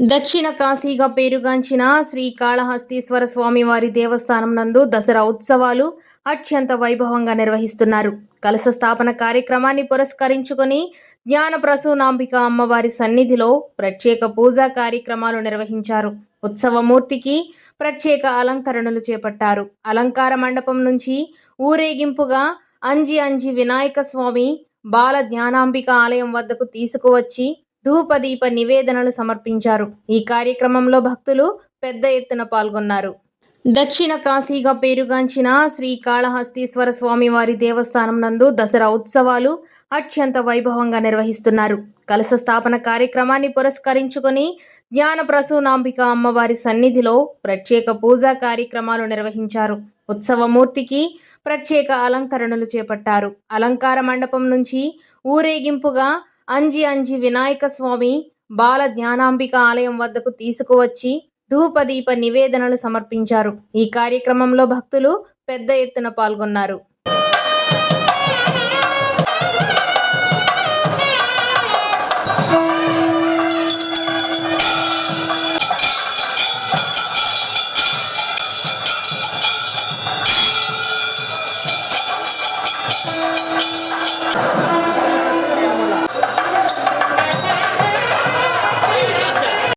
దక్షిణ కాశీగా పేరుగాంచిన శ్రీ కాళహస్తీశ్వర స్వామి వారి దేవస్థానం నందు దసరా ఉత్సవాలు అత్యంత వైభవంగా నిర్వహిస్తున్నారు. కలశ స్థాపన కార్యక్రమాన్ని పురస్కరించుకొని జ్ఞాన ప్రసూనాంబిక అమ్మవారి సన్నిధిలో ప్రత్యేక పూజా కార్యక్రమాలు నిర్వహించారు. ఉత్సవమూర్తికి ప్రత్యేక అలంకరణలు చేపట్టారు. అలంకార మండపం నుంచి ఊరేగింపుగా అంజి అంజి వినాయక స్వామి బాల జ్ఞానాంబిక ఆలయం వద్దకు తీసుకువచ్చి ధూపదీప నివేదనలు సమర్పించారు. ఈ కార్యక్రమంలో భక్తులు పెద్ద ఎత్తున పాల్గొన్నారు. దక్షిణ కాశీగా పేరుగాంచిన శ్రీ కాళహస్తీశ్వర స్వామి వారి దేవస్థానం నందు దసరా ఉత్సవాలు అత్యంత వైభవంగా నిర్వహిస్తున్నారు. కలశ స్థాపన కార్యక్రమాన్ని పురస్కరించుకొని జ్ఞాన ప్రసూనాంబిక అమ్మవారి సన్నిధిలో ప్రత్యేక పూజా కార్యక్రమాలు నిర్వహించారు. ఉత్సవమూర్తికి ప్రత్యేక అలంకరణలు చేపట్టారు. అలంకార మండపం నుంచి ఊరేగింపుగా అంజి అంజి వినాయక స్వామి బాల జ్ఞానాంబిక ఆలయం వద్దకు తీసుకువచ్చి ధూపదీప నివేదనలు సమర్పించారు. ఈ కార్యక్రమంలో భక్తులు పెద్ద ఎత్తున పాల్గొన్నారు.